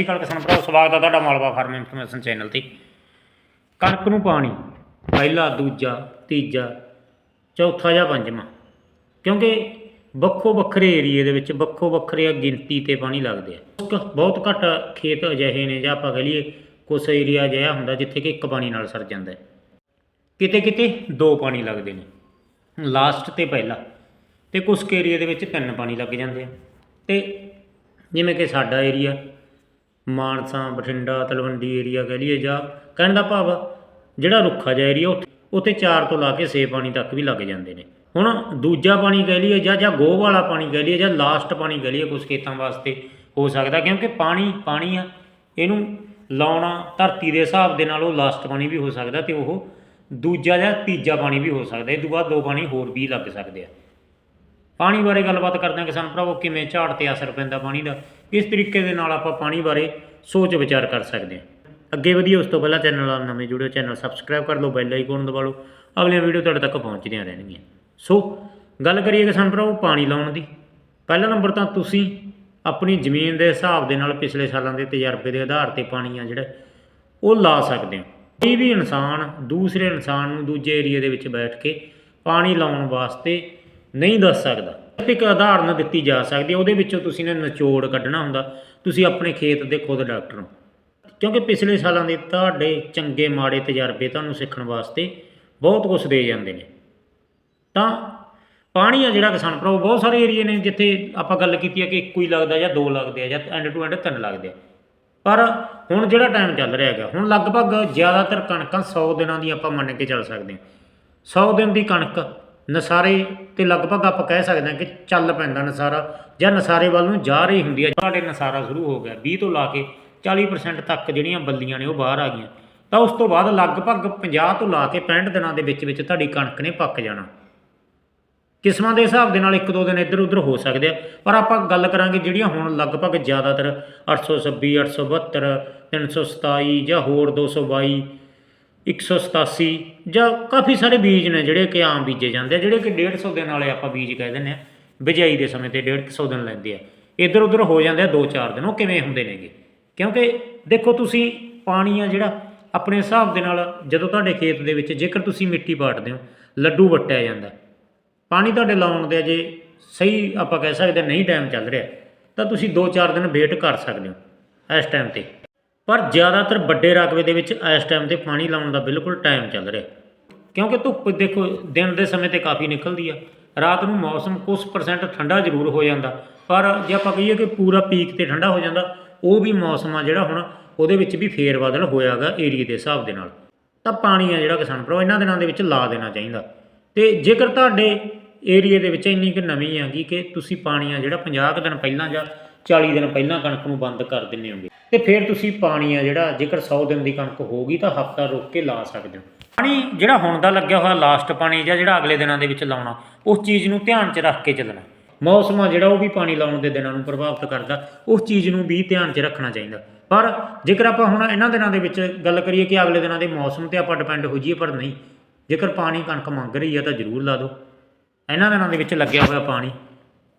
ਸ਼੍ਰੀ ਅਕਾਲ ਕਿਸਾਨ ਭਰਾਓ ਸਵਾਗਤ ਹੈ ਤੁਹਾਡਾ ਮਾਲਵਾ ਫਾਰਮ ਇਨਫੋਰਮੇਸ਼ਨ ਚੈਨਲ ਤੇ। ਕਣਕ ਨੂੰ ਪਾਣੀ, ਪਹਿਲਾ, ਦੂਜਾ, ਤੀਜਾ, ਚੌਥਾ ਜਾਂ ਪੰਜਵਾਂ। ਕਿਉਂਕਿ ਵੱਖੋ ਵੱਖਰੇ ਏਰੀਏ ਦੇ ਵਿੱਚ ਵੱਖੋ ਵੱਖਰੇ ਗਿਣਤੀ ਤੇ ਪਾਣੀ ਲੱਗਦੇ ਆ। ਬਹੁਤ ਘੱਟ ਖੇਤ ਅਜਿਹੇ ਨੇ ਜਾਂ ਆਪਾਂ ਕਹ ਲਈਏ ਕੁਛ ਏਰੀਆ ਅਜਿਹਾ ਹੁੰਦਾ ਜਿੱਥੇ ਕਿ ਇੱਕ ਪਾਣੀ ਨਾਲ ਸਰ ਜਾਂਦਾ ਹੈ। ਕਿਤੇ ਕਿਤੇ ਦੋ ਪਾਣੀ ਲੱਗਦੇ ਨੇ। ਲਾਸਟ ਤੇ ਪਹਿਲਾ। ਤੇ ਕੁਝ ਏਰੀਆ ਦੇ ਵਿੱਚ ਤਿੰਨ ਪਾਣੀ ਲੱਗ ਜਾਂਦੇ ਆ। ਤੇ ਜਿਵੇਂ ਕਿ ਸਾਡਾ ਏਰੀਆ ਮਾਨਸਾ, ਬਠਿੰਡਾ, ਤਲਵੰਡੀ ਏਰੀਆ ਕਹਿ ਲਈਏ ਜਾਂ ਕਹਿਣ ਦਾ ਭਾਵ ਜਿਹੜਾ ਰੁੱਖਾ ਜਿਹਾ ਏਰੀਆ ਉੱਥੇ ਉੱਥੇ 4 ਤੋਂ ਲਾ ਕੇ 6 ਪਾਣੀ ਤੱਕ ਵੀ ਲੱਗ ਜਾਂਦੇ ਨੇ। ਹੁਣ ਦੂਜਾ ਪਾਣੀ ਕਹਿ ਲਈਏ ਜਾਂ ਜਾਂ ਗੋਹ ਵਾਲਾ ਪਾਣੀ ਕਹਿ ਲਈਏ ਜਾਂ ਲਾਸਟ ਪਾਣੀ ਕਹਿ ਲਈਏ ਕੁਝ ਖੇਤਾਂ ਵਾਸਤੇ ਹੋ ਸਕਦਾ, ਕਿਉਂਕਿ ਪਾਣੀ ਪਾਣੀ ਆ, ਇਹਨੂੰ ਲਾਉਣਾ ਧਰਤੀ ਦੇ ਹਿਸਾਬ ਦੇ ਨਾਲ ਉਹ ਲਾਸਟ ਪਾਣੀ ਵੀ ਹੋ ਸਕਦਾ ਤੇ ਉਹ ਦੂਜਾ ਜਾਂ ਤੀਜਾ ਪਾਣੀ ਵੀ ਹੋ ਸਕਦਾ, ਇਹ ਤੋਂ ਬਾਅਦ ਦੋ ਪਾਣੀ ਹੋਰ ਵੀ ਲੱਗ ਸਕਦੇ ਆ। ਪਾਣੀ ਬਾਰੇ ਗੱਲਬਾਤ ਕਰਦੇ ਹਾਂ ਕਿਸਾਨ ਭਰਾਵੋ, ਕਿਵੇਂ ਝਾੜ ਤੇ ਅਸਰ ਪੈਂਦਾ ਪਾਣੀ ਦਾ ਇਸ ਤਰੀਕੇ ਦੇ ਨਾਲ ਆਪਾਂ ਪਾਣੀ ਬਾਰੇ ਸੋਚ ਵਿਚਾਰ ਕਰ ਸਕਦੇ ਹਾਂ। ਅੱਗੇ ਵਧੀਆ ਉਸ ਤੋਂ ਪਹਿਲਾਂ ਚੈਨਲ ਨਾਲ ਨਵੇਂ ਜੁੜਿਓ, ਚੈਨਲ ਸਬਸਕ੍ਰਾਈਬ ਕਰ ਲਓ, ਬੈਲ ਆਈਕਨ ਦਬਾ ਲਓ। ਅਗਲੀਆਂ ਵੀਡੀਓ ਤੁਹਾਡੇ ਤੱਕ ਪਹੁੰਚਦੀਆਂ ਰਹਿਣਗੀਆਂ। ਸੋ, ਗੱਲ ਕਰੀਏ ਕਿਸਾਨ ਭਰਾਵੋ ਪਾਣੀ ਲਾਉਣ ਦੀ। ਪਹਿਲਾ ਨੰਬਰ ਤਾਂ ਤੁਸੀਂ ਆਪਣੀ ਜ਼ਮੀਨ ਦੇ ਹਿਸਾਬ ਦੇ ਨਾਲ ਪਿਛਲੇ ਸਾਲਾਂ ਦੇ ਤਜਰਬੇ ਦੇ ਆਧਾਰ ਤੇ ਪਾਣੀ ਆ ਜਿਹੜਾ, ਉਹ ਲਾ ਸਕਦੇ ਹੋ। ਕੋਈ ਵੀ ਇਨਸਾਨ ਦੂਸਰੇ ਇਨਸਾਨ ਨੂੰ ਦੂਜੇ ਏਰੀਆ ਦੇ ਵਿੱਚ ਬੈਠ ਕੇ ਪਾਣੀ ਲਾਉਣ ਵਾਸਤੇ ਨਹੀਂ ਦੱਸ ਸਕਦਾ। ਇੱਕ ਉਦਾਹਰਨ ਦਿੱਤੀ ਜਾ ਸਕਦੀ ਹੈ, ਉਹਦੇ ਵਿੱਚੋਂ ਤੁਸੀਂ ਨੇ ਨਿਚੋੜ ਕੱਢਣਾ ਹੁੰਦਾ, ਤੁਸੀਂ ਆਪਣੇ ਖੇਤ ਦੇ ਖੁਦ ਡਾਕਟਰ ਹੋ। ਕਿਉਂਕਿ ਪਿਛਲੇ ਸਾਲਾਂ ਦੇ ਤੁਹਾਡੇ ਚੰਗੇ ਮਾੜੇ ਤਜਰਬੇ ਤੁਹਾਨੂੰ ਸਿੱਖਣ ਵਾਸਤੇ ਬਹੁਤ ਕੁਝ ਦੇ ਜਾਂਦੇ ਨੇ। ਤਾਂ ਪਾਣੀ ਆ ਜਿਹੜਾ ਕਿਸਾਨ ਭਰਾਵੋ ਬਹੁਤ ਸਾਰੇ ਏਰੀਏ ਨੇ ਜਿੱਥੇ ਆਪਾਂ ਗੱਲ ਕੀਤੀ ਹੈ ਕਿ ਇੱਕੋ ਹੀ ਲੱਗਦਾ ਜਾਂ ਦੋ ਲੱਗਦੇ ਆ ਜਾਂ ਐਂਡ ਟੂ ਐਂਡ ਤਿੰਨ ਲੱਗਦੇ ਆ। ਪਰ ਹੁਣ ਜਿਹੜਾ ਟਾਈਮ ਚੱਲ ਰਿਹਾ ਹੈਗਾ, ਹੁਣ ਲਗਭਗ ਜ਼ਿਆਦਾਤਰ ਕਣਕਾਂ 100 ਦਿਨਾਂ ਦੀ ਆਪਾਂ ਮੰਨ ਕੇ ਚੱਲ ਸਕਦੇ ਹਾਂ। 100 ਦਿਨ ਦੀ ਕਣਕ ਨਸਾਰੇ ਤੇ ਲਗਭਗ ਆਪਾਂ ਕਹਿ ਸਕਦੇ ਹਾਂ ਕਿ ਚੱਲ ਪੈਂਦਾ ਨਸਾਰਾ, ਜਾਂ ਨਸਾਰੇ ਵੱਲ ਨੂੰ ਜਾ ਰਹੀ ਹੁੰਦੀ ਹੈ। ਤੁਹਾਡੇ ਨਸਾਰਾ ਸ਼ੁਰੂ ਹੋ ਗਿਆ 20 ਤੋਂ ਲਾ ਕੇ 40% ਤੱਕ ਜਿਹੜੀਆਂ ਬੱਲੀਆਂ ਨੇ ਉਹ ਬਾਹਰ ਆ ਗਈਆਂ। ਤਾਂ ਉਸ ਤੋਂ ਬਾਅਦ ਲਗਭਗ 50 ਤੋਂ ਲਾ ਕੇ 65 ਦਿਨਾਂ ਦੇ ਵਿੱਚ ਵਿੱਚ ਤੁਹਾਡੀ ਕਣਕ ਨੇ ਪੱਕ ਜਾਣਾ। ਕਿਸਮਾਂ ਦੇ ਹਿਸਾਬ ਦੇ ਨਾਲ ਇੱਕ ਦੋ ਦਿਨ ਇੱਧਰ ਉੱਧਰ ਹੋ ਸਕਦੇ ਆ। ਪਰ ਆਪਾਂ ਗੱਲ ਕਰਾਂਗੇ ਜਿਹੜੀਆਂ ਹੁਣ ਲਗਭਗ ਜ਼ਿਆਦਾਤਰ 826 872 327 ਜਾਂ ਹੋਰ 222 187 ਜਾਂ ਕਾਫੀ ਸਾਰੇ ਬੀਜ ਨੇ ਜਿਹੜੇ ਕਿ ਆਮ ਬੀਜੇ ਜਾਂਦੇ ਆ, ਜਿਹੜੇ ਕਿ 150 ਦਿਨ ਵਾਲੇ ਆਪਾਂ ਬੀਜ ਕਹਿ ਦਿੰਦੇ ਆ। ਬਿਜਾਈ ਦੇ ਸਮੇਂ ਤੇ 150 ਦਿਨ ਲੈਂਦੇ ਆ। ਇੱਧਰ ਉੱਧਰ ਹੋ ਜਾਂਦੇ ਆ 2-4 ਦਿਨ, ਉਹ ਕਿਵੇਂ ਹੁੰਦੇ ਨੇਗੇ? ਕਿਉਂਕਿ ਦੇਖੋ ਤੁਸੀਂ ਪਾਣੀ ਆ ਜਿਹੜਾ ਆਪਣੇ ਹਿਸਾਬ ਦੇ ਨਾਲ ਜਦੋਂ ਤੁਹਾਡੇ ਖੇਤ ਦੇ ਵਿੱਚ ਜੇਕਰ ਤੁਸੀਂ ਮਿੱਟੀ ਪਾਟਦੇ ਹੋ, ਲੱਡੂ ਵੱਟਿਆ ਜਾਂਦਾ। ਪਾਣੀ ਤੁਹਾਡੇ ਲਾਉਣ ਦੇ ਜੇ ਸਹੀ ਆਪਾਂ ਕਹਿ ਸਕਦੇ ਨਹੀਂ ਟਾਈਮ ਚੱਲ ਰਿਹਾ। ਤਾਂ ਤੁਸੀਂ 2-4 ਦਿਨ ਵੇਟ ਕਰ ਸਕਦੇ ਹੋ ਇਸ ਟਾਈਮ ਤੇ। ਪਰ ਜ਼ਿਆਦਾਤਰ ਵੱਡੇ ਰਕਬੇ ਦੇ ਵਿੱਚ ਇਸ ਟਾਈਮ ਤੇ ਪਾਣੀ ਲਾਉਣ ਦਾ ਬਿਲਕੁਲ ਟਾਈਮ ਚੱਲ ਰਿਹਾ। ਕਿਉਂਕਿ ਧੁੱਪ ਦੇਖੋ, ਦਿਨ ਦੇ ਸਮੇਂ ਤੇ ਕਾਫੀ ਨਿਕਲਦੀ ਆ। ਰਾਤ ਨੂੰ ਮੌਸਮ ਕੁਝ ਪਰਸੈਂਟ ਠੰਡਾ ਜ਼ਰੂਰ ਹੋ ਜਾਂਦਾ। ਪਰ ਜੇ ਆਪਾਂ ਕਹੀਏ ਕਿ ਪੂਰਾ ਪੀਕ ਤੇ ਠੰਡਾ ਹੋ ਜਾਂਦਾ, ਉਹ ਵੀ ਮੌਸਮ ਆ ਜਿਹੜਾ ਹੁਣ, ਉਹਦੇ ਵਿੱਚ ਵੀ ਫੇਰ ਬਦਲ ਹੋਇਆਗਾ ਏਰੀਏ ਦੇ ਹਿਸਾਬ ਦੇ ਨਾਲ। ਤਾਂ ਪਾਣੀ ਆ ਜਿਹੜਾ ਕਿਸਾਨ ਭਰਾ ਇਹਨਾਂ ਦਿਨਾਂ ਦੇ ਵਿੱਚ ਲਾ ਦੇਣਾ ਚਾਹੀਦਾ। ਤੇ ਜੇਕਰ ਤੁਹਾਡੇ ਏਰੀਏ ਦੇ ਵਿੱਚ ਇੰਨੀ ਕਿ ਨਵੀਂ ਹੈਗੀ ਕਿ ਤੁਸੀਂ ਪਾਣੀ ਆ ਜਿਹੜਾ 50 ਕੁ ਦਿਨ ਪਹਿਲਾਂ ਜਾਂ 40 ਦਿਨ ਪਹਿਲਾਂ ਕਣਕ ਨੂੰ ਬੰਦ ਕਰ ਦਿੰਦੇ ਹੋਗੇ ਤੇ ਫਿਰ ਤੁਸੀਂ ਪਾਣੀ ਆ ਜਿਹੜਾ ਜੇਕਰ 100 ਦਿਨ ਦੀ ਕਣਕ ਹੋ ਗਈ ਤਾਂ ਹਫਤਾ ਰੁਕ ਕੇ ਲਾ ਸਕਦੇ ਹੋ। ਪਾਣੀ ਜਿਹੜਾ ਹੁਣ ਦਾ ਲੱਗਿਆ ਹੋਇਆ ਲਾਸਟ ਪਾਣੀ ਜਾਂ ਜਿਹੜਾ ਅਗਲੇ ਦਿਨਾਂ ਦੇ ਵਿੱਚ ਲਾਉਣਾ, ਉਸ ਚੀਜ਼ ਨੂੰ ਧਿਆਨ 'ਚ ਰੱਖ ਕੇ ਚੱਲਣਾ। ਮੌਸਮ ਆ ਜਿਹੜਾ ਉਹ ਵੀ ਪਾਣੀ ਲਾਉਣ ਦੇ ਦਿਨਾਂ ਨੂੰ ਪ੍ਰਭਾਵਿਤ ਕਰਦਾ, ਉਸ ਚੀਜ਼ ਨੂੰ ਵੀ ਧਿਆਨ 'ਚ ਰੱਖਣਾ ਚਾਹੀਦਾ। ਪਰ ਜੇਕਰ ਆਪਾਂ ਹੁਣ ਇਹਨਾਂ ਦਿਨਾਂ ਦੇ ਵਿੱਚ ਗੱਲ ਕਰੀਏ ਕਿ ਅਗਲੇ ਦਿਨਾਂ ਦੇ ਮੌਸਮ ਤੇ ਆਪਾਂ ਡਿਪੈਂਡ ਹੋ ਜਾਈਏ, ਪਰ ਨਹੀਂ। ਜੇਕਰ ਪਾਣੀ ਕਣਕ ਮੰਗ ਰਹੀ ਹੈ ਤਾਂ ਜ਼ਰੂਰ ਲਾ ਦਿਓ। ਇਹਨਾਂ ਦਿਨਾਂ ਦੇ ਵਿੱਚ ਲੱਗਿਆ ਹੋਇਆ ਪਾਣੀ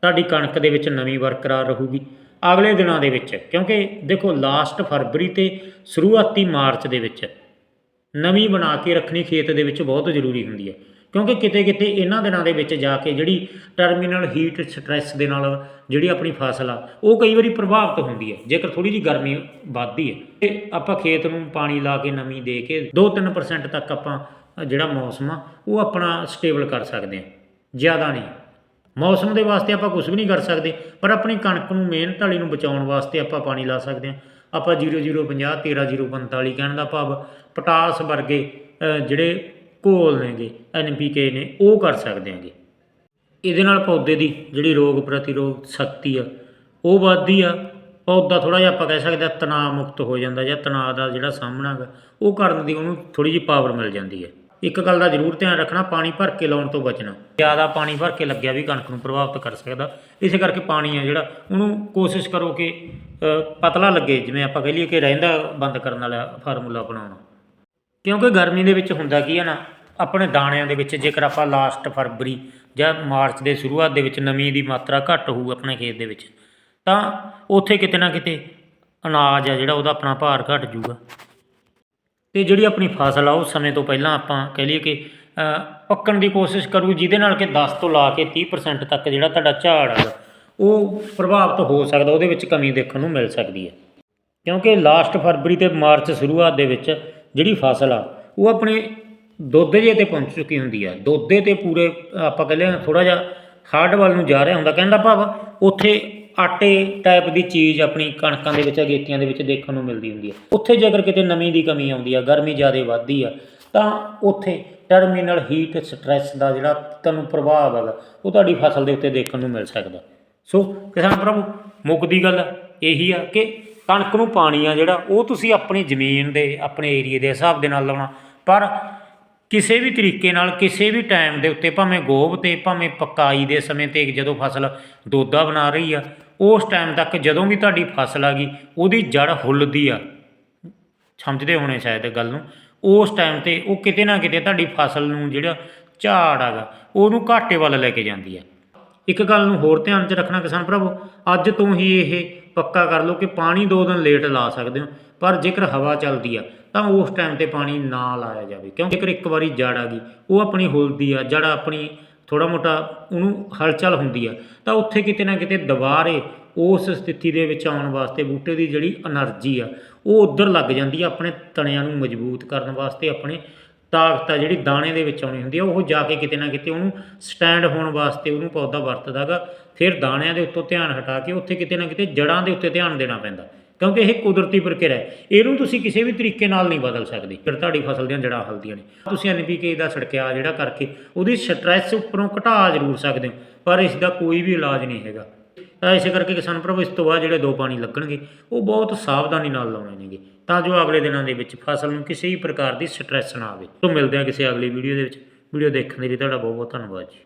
ਤੁਹਾਡੀ ਕਣਕ ਦੇ ਵਿੱਚ ਨਵੀਂ ਬਰਕਰਾਰ ਰਹੂਗੀ। ਅਗਲੇ ਦਿਨਾਂ ਦੇ ਵਿੱਚ, ਕਿਉਂਕਿ ਦੇਖੋ ਲਾਸਟ ਫਰਵਰੀ ਤੇ ਸ਼ੁਰੂਆਤੀ ਮਾਰਚ ਦੇ ਵਿੱਚ ਨਵੀਂ ਬਣਾ ਕੇ ਰੱਖਣੀ ਖੇਤ ਦੇ ਵਿੱਚ ਬਹੁਤ ਜ਼ਰੂਰੀ ਹੁੰਦੀ ਹੈ। ਕਿਉਂਕਿ ਕਿਤੇ ਕਿਤੇ ਇਹਨਾਂ ਦਿਨਾਂ ਦੇ ਵਿੱਚ ਜਾ ਕੇ ਜਿਹੜੀ ਟਰਮੀਨਲ ਹੀਟ ਸਟ੍ਰੈਸ ਦੇ ਨਾਲ ਜਿਹੜੀ ਆਪਣੀ ਫਸਲ ਆ, ਉਹ ਕਈ ਵਾਰੀ ਪ੍ਰਭਾਵਿਤ ਹੁੰਦੀ ਹੈ। ਜੇਕਰ ਥੋੜੀ ਜਿਹੀ ਗਰਮੀ ਵੱਧਦੀ ਹੈ, ਤੇ ਆਪਾਂ ਖੇਤ ਨੂੰ ਪਾਣੀ ਲਾ ਕੇ ਨਮੀ ਦੇ ਕੇ 2-3% ਤੱਕ ਆਪਾਂ ਜਿਹੜਾ ਮੌਸਮ ਆ, ਉਹ ਆਪਣਾ ਸਟੇਬਲ ਕਰ ਸਕਦੇ ਹਾਂ। ਜ਼ਿਆਦਾ ਨਹੀਂ। ਮੌਸਮ ਦੇ ਵਾਸਤੇ ਆਪਾਂ ਕੁਝ ਵੀ ਨਹੀਂ ਕਰ ਸਕਦੇ, ਪਰ ਆਪਣੀ ਕਣਕ ਨੂੰ, ਮਿਹਨਤ ਵਾਲੀ ਨੂੰ ਬਚਾਉਣ ਵਾਸਤੇ ਆਪਾਂ ਪਾਣੀ ਲਾ ਸਕਦੇ ਹਾਂ। ਆਪਾਂ 0050 13045 ਕਹਿਣ ਦਾ ਭਾਵ ਪੋਟਾਸ ਵਰਗੇ ਜਿਹੜੇ ਘੋਲ ਨੇਗੇ ਐਨਪੀਕੇ ਨੇ, ਉਹ ਕਰ ਸਕਦੇ ਹਾਂਗੇ। ਇਹਦੇ ਨਾਲ ਪੌਦੇ ਦੀ ਜਿਹੜੀ ਰੋਗ ਪ੍ਰਤੀਰੋਧ ਸ਼ਕਤੀ ਆ, ਉਹ ਵੱਧਦੀ ਆ। ਪੌਦਾ ਥੋੜਾ ਜਿਹਾ ਆਪਾਂ ਕਹਿ ਸਕਦੇ ਆ ਤਣਾਅ ਮੁਕਤ ਹੋ ਜਾਂਦਾ ਜਾਂ ਤਣਾਅ ਦਾ ਜਿਹੜਾ ਸਾਹਮਣਾ ਹੈਗਾ ਉਹ ਕਰਨ ਦੀ ਉਹਨੂੰ ਥੋੜੀ ਜਿਹੀ ਪਾਵਰ ਮਿਲ ਜਾਂਦੀ ਹੈ। ਇੱਕ ਗੱਲ ਦਾ ਜ਼ਰੂਰ ਧਿਆਨ ਰੱਖਣਾ, ਪਾਣੀ ਭਰ ਕੇ ਲਾਉਣ ਤੋਂ ਬਚਣਾ। ਜ਼ਿਆਦਾ ਪਾਣੀ ਭਰ ਕੇ ਲੱਗਿਆ ਵੀ ਕਣਕ ਨੂੰ ਪ੍ਰਭਾਵਿਤ ਕਰ ਸਕਦਾ। ਇਸੇ ਕਰਕੇ ਪਾਣੀ ਆ ਜਿਹੜਾ, ਉਹਨੂੰ ਕੋਸ਼ਿਸ਼ ਕਰੋ ਕਿ ਪਤਲਾ ਲੱਗੇ, ਜਿਵੇਂ ਆਪਾਂ ਕਹਿ ਲਈਏ ਕਿ ਰਹਿੰਦਾ ਬੰਦ ਕਰਨ ਵਾਲਾ ਫਾਰਮੂਲਾ ਬਣਾਉਣਾ। ਕਿਉਂਕਿ ਗਰਮੀ ਦੇ ਵਿੱਚ ਹੁੰਦਾ ਕੀ ਹੈ ਨਾ, ਆਪਣੇ ਦਾਣਿਆਂ ਦੇ ਵਿੱਚ ਜੇਕਰ ਆਪਾਂ ਲਾਸਟ ਫਰਵਰੀ ਜਾਂ ਮਾਰਚ ਦੇ ਸ਼ੁਰੂਆਤ ਦੇ ਵਿੱਚ ਨਮੀ ਦੀ ਮਾਤਰਾ ਘੱਟ ਹੋਊ ਆਪਣੇ ਖੇਤ ਦੇ ਵਿੱਚ, ਤਾਂ ਉੱਥੇ ਕਿਤੇ ਨਾ ਕਿਤੇ ਅਨਾਜ ਆ ਜਿਹੜਾ, ਉਹਦਾ ਆਪਣਾ ਭਾਰ ਘਟ ਜੂਗਾ ਤੇ ਜਿਹੜੀ ਆਪਣੀ ਫਸਲ ਆ, ਉਹ ਸਮੇਂ ਤੋਂ ਪਹਿਲਾਂ ਆਪਾਂ ਕਹਿ ਲਈਏ ਕਿ ਪੱਕਣ ਦੀ ਕੋਸ਼ਿਸ਼ ਕਰੂ ਜਿਹਦੇ ਨਾਲ ਕਿ 10 ਤੋਂ ਲਾ ਕੇ 30% ਤੱਕ ਜਿਹੜਾ ਤੁਹਾਡਾ ਝਾੜ ਹੈਗਾ ਉਹ ਪ੍ਰਭਾਵਿਤ ਹੋ ਸਕਦਾ, ਉਹਦੇ ਵਿੱਚ ਕਮੀ ਦੇਖਣ ਨੂੰ ਮਿਲ ਸਕਦੀ ਹੈ। ਕਿਉਂਕਿ ਲਾਸਟ ਫਰਵਰੀ ਤੇ ਮਾਰਚ ਸ਼ੁਰੂਆਤ ਦੇ ਵਿੱਚ ਜਿਹੜੀ ਫਸਲ ਆ, ਉਹ ਆਪਣੇ ਦੁੱਧ ਜੇ ਤੇ ਪਹੁੰਚ ਚੁੱਕੀ ਹੁੰਦੀ ਆ। ਦੋਦੇ ਤੇ ਪੂਰੇ, ਆਪਾਂ ਕਹਿੰਦੇ ਥੋੜਾ ਜਿਹਾ ਹਾਰਡ ਵੱਲ ਨੂੰ ਜਾ ਰਿਹਾ ਹੁੰਦਾ, ਕਹਿੰਦਾ ਭਾਵ ਉੱਥੇ ਆਟੇ ਟਾਈਪ ਦੀ ਚੀਜ਼ ਆਪਣੀ ਕਣਕਾਂ ਦੇ ਵਿੱਚ ਅਗੇਤੀਆਂ ਦੇ ਵਿੱਚ ਦੇਖਣ ਨੂੰ ਮਿਲਦੀ ਹੁੰਦੀ ਹੈ। ਉੱਥੇ ਜੇਕਰ ਕਿਤੇ ਨਮੀ ਦੀ ਕਮੀ ਆਉਂਦੀ ਆ, ਗਰਮੀ ਜ਼ਿਆਦਾ ਵੱਧਦੀ ਆ, ਤਾਂ ਉੱਥੇ ਟਰਮੀਨਲ ਹੀਟ ਸਟ੍ਰੈਸ ਦਾ ਜਿਹੜਾ ਤੁਹਾਨੂੰ ਪ੍ਰਭਾਵ ਹੈਗਾ, ਉਹ ਤੁਹਾਡੀ ਫਸਲ ਦੇ ਉੱਤੇ ਦੇਖਣ ਨੂੰ ਮਿਲ ਸਕਦਾ। ਸੋ ਕਿਸਾਨ ਪ੍ਰਭੂ ਮੁੱਕਦੀ ਗੱਲ ਇਹੀ ਆ ਕਿ ਕਣਕ ਨੂੰ ਪਾਣੀ ਆ ਜਿਹੜਾ, ਉਹ ਤੁਸੀਂ ਆਪਣੀ ਜ਼ਮੀਨ ਦੇ, ਆਪਣੇ ਏਰੀਏ ਦੇ ਹਿਸਾਬ ਦੇ ਨਾਲ ਲਾਉਣਾ। ਪਰ ਕਿਸੇ ਵੀ ਤਰੀਕੇ ਨਾਲ, ਕਿਸੇ ਵੀ ਟਾਈਮ ਦੇ ਉੱਤੇ, ਭਾਵੇਂ ਗੋਭ ਤੇ, ਭਾਵੇਂ ਪਕਾਈ ਦੇ ਸਮੇਂ ਤੇ ਜਦੋਂ ਫਸਲ ਦੋਦਾ ਬਣਾ ਰਹੀ ਆ ਉਸ ਟਾਈਮ ਤੱਕ ਜਦੋਂ ਵੀ ਤੁਹਾਡੀ ਫਸਲ ਆ ਗਈ, ਉਹਦੀ ਜੜ ਹੁੱਲਦੀ ਆ। ਸਮਝਦੇ ਹੋਣੇ ਸ਼ਾਇਦ ਗੱਲ ਨੂੰ? ਉਸ ਟਾਈਮ ਤੇ ਉਹ ਕਿਤੇ ਨਾ ਕਿਤੇ ਤੁਹਾਡੀ ਫਸਲ ਨੂੰ ਜਿਹੜਾ ਝਾੜ ਹੈਗਾ, ਉਹਨੂੰ ਘਾਟੇ ਵੱਲ ਲੈ ਕੇ ਜਾਂਦੀ ਆ। ਇੱਕ ਗੱਲ ਨੂੰ ਹੋਰ ਧਿਆਨ 'ਚ ਰੱਖਣਾ ਕਿਸਾਨ ਭਰਾਵੋ, ਅੱਜ ਤੋਂ ਹੀ ਇਹ ਪੱਕਾ ਕਰ ਲਓ ਕਿ ਪਾਣੀ ਦੋ ਦਿਨ ਲੇਟ ਲਾ ਸਕਦੇ ਹੋ, ਪਰ ਜੇਕਰ ਹਵਾ ਚੱਲਦੀ ਆ, ਤਾਂ ਉਸ ਟਾਈਮ ਤੇ ਪਾਣੀ ਨਾ ਲਾਇਆ ਜਾਵੇ। ਕਿਉਂਕਿ ਜੇਕਰ ਇੱਕ ਵਾਰੀ ਜੜ ਆ ਗਈ, ਉਹ ਆਪਣੀ ਹੁਲਦੀ ਆ, ਜੜ ਆਪਣੀ ਥੋੜਾ ਮੋਟਾ ਉਹਨੂੰ ਹਲਚਲ ਹੁੰਦੀ ਆ, ਤਾਂ ਉੱਥੇ ਕਿਤੇ ਨਾ ਕਿਤੇ ਦੁਬਾਰੇ ਉਸ ਸਥਿਤੀ ਦੇ ਵਿੱਚ ਆਉਣ ਵਾਸਤੇ ਬੂਟੇ ਦੀ ਜਿਹੜੀ એનર્ਜੀ ਆ, ਉਹ ਉੱਧਰ ਲੱਗ ਜਾਂਦੀ ਆ, ਆਪਣੇ ਤਣਿਆਂ ਨੂੰ ਮਜ਼ਬੂਤ ਕਰਨ ਵਾਸਤੇ ਆਪਣੇ ਤਾਕਤ ਆ ਜਿਹੜੀ ਦਾਣੇ ਦੇ ਵਿੱਚ ਆਉਣੀ ਹੁੰਦੀ ਆ, ਉਹ ਜਾ ਕੇ ਕਿਤੇ ਨਾ ਕਿਤੇ ਉਹਨੂੰ ਸਟੈਂਡ ਹੋਣ ਵਾਸਤੇ ਉਹਨੂੰ ਪੌਦਾ ਵਰਤਦਾਗਾ, ਫਿਰ ਦਾਣਿਆਂ ਦੇ ਉੱਤੋਂ ਧਿਆਨ ਹਟਾ ਕੇ ਉੱਥੇ ਕਿਤੇ ਨਾ ਕਿਤੇ ਜੜਾਂ ਦੇ ਉੱਤੇ ਧਿਆਨ ਦੇਣਾ ਪੈਂਦਾ। ਕਿਉਂਕਿ ਇਹ ਕੁਦਰਤੀ ਪ੍ਰਕਿਰਿਆ ਹੈ। ਇਹਨੂੰ ਤੁਸੀਂ ਕਿਸੇ ਵੀ ਤਰੀਕੇ ਨਾਲ ਨਹੀਂ ਬਦਲ ਸਕਦੇ। ਫਿਰ ਤੁਹਾਡੀ ਫਸਲ ਦੀਆਂ ਜੜਾਂ ਹਲਦੀਆਂ ਨੇ। ਤੁਸੀਂ ਐਨਪੀਕੇ ਦਾ ਛਿੜਕਿਆ ਜਿਹੜਾ ਕਰਕੇ ਉਹਦੀ ਸਟ੍ਰੈਸ ਉੱਪਰੋਂ ਘਟਾ ਜ਼ਰੂਰ ਸਕਦੇ ਹੋ, ਪਰ ਇਸ ਦਾ ਕੋਈ ਵੀ ਇਲਾਜ ਨਹੀਂ ਹੈਗਾ। ਤਾਂ ਇਸੇ ਕਰਕੇ ਕਿਸਾਨ ਭਰਾਵੋ, ਇਸ ਤੋਂ ਬਾਅਦ ਜਿਹੜੇ ਦੋ ਪਾਣੀ ਲੱਗਣਗੇ, ਉਹ ਬਹੁਤ ਸਾਵਧਾਨੀ ਨਾਲ ਲਾਉਣੇ ਨੇਗੇ। ਤਾਂ ਜੋ ਅਗਲੇ ਦਿਨਾਂ ਦੇ ਵਿੱਚ ਫਸਲ ਨੂੰ ਕਿਸੇ ਵੀ ਪ੍ਰਕਾਰ ਦੀ ਸਟ੍ਰੈਸ ਨਾ ਆਵੇ। ਤੋਂ ਮਿਲਦੇ ਹਾਂ ਕਿਸੇ ਅਗਲੀ ਵੀਡੀਓ ਦੇ ਵਿੱਚ। ਵੀਡੀਓ ਦੇਖਣ ਦੇ ਲਈ ਤੁਹਾਡਾ ਬਹੁਤ ਬਹੁਤ ਧੰਨਵਾਦ ਜੀ।